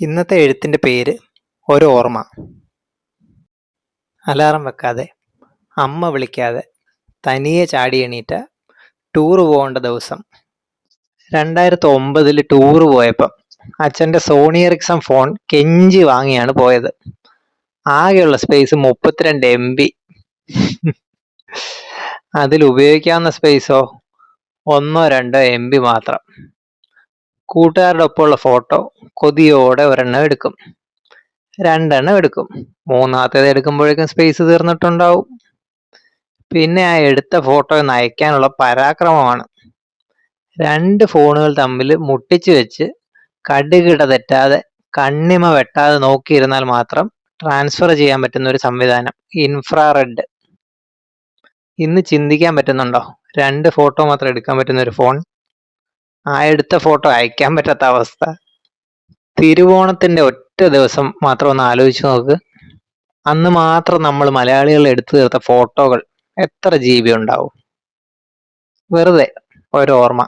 ഇന്നത്തെ എഴുത്തിന്റെ പേര് ഒരു ഓർമ്മ അലാറം വെക്കാതെ അമ്മ വിളിക്കാതെ തനിയെ ചാടി എണീറ്റ ടൂർ പോകേണ്ട ദിവസം. രണ്ടായിരത്തി ഒമ്പതിൽ ടൂർ പോയപ്പം അച്ഛന്റെ സോണി എറിക്സൺ ഫോൺ കെഞ്ചി വാങ്ങിയാണ് പോയത്. ആകെയുള്ള സ്പേസ് മുപ്പത്തിരണ്ട് എം ബി. അതിൽ ഉപയോഗിക്കാവുന്ന സ്പേസോ ഒന്നോ രണ്ടോ എം ബി മാത്രം. കൂട്ടുകാരുടെ ഒപ്പമുള്ള ഫോട്ടോ കൊതിയോടെ ഒരെണ്ണം എടുക്കും. രണ്ടെണ്ണം എടുക്കും. മൂന്നാമത്തേത് എടുക്കുമ്പോഴേക്കും സ്പേസ് തീർന്നിട്ടുണ്ടാവും. പിന്നെ ആ എടുത്ത ഫോട്ടോ ഒന്ന് അയക്കാനുള്ള പരാക്രമമാണ്. രണ്ട് ഫോണുകൾ തമ്മിൽ മുട്ടിച്ചു വെച്ച് കടുകിട തെറ്റാതെ കണ്ണിമ വെട്ടാതെ നോക്കിയിരുന്നാൽ മാത്രം ട്രാൻസ്ഫർ ചെയ്യാൻ പറ്റുന്ന ഒരു സംവിധാനം ഇൻഫ്രാറെഡ് ഇന്ന് ചിന്തിക്കാൻ പറ്റുന്നുണ്ടോ? രണ്ട് ഫോട്ടോ മാത്രം എടുക്കാൻ പറ്റുന്ന ഒരു ഫോൺ ആ എടുത്ത ഫോട്ടോ അയക്കാൻ പറ്റാത്ത അവസ്ഥ. തിരുവോണത്തിന്റെ ഒറ്റ ദിവസം മാത്രം ഒന്ന് ആലോചിച്ച് നോക്ക്. അന്ന് മാത്രം നമ്മൾ മലയാളികൾ എടുത്തു തീർത്ത ഫോട്ടോകൾ എത്ര ജി ബി ഉണ്ടാവും? വെറുതെ ഒരു ഓർമ്മ.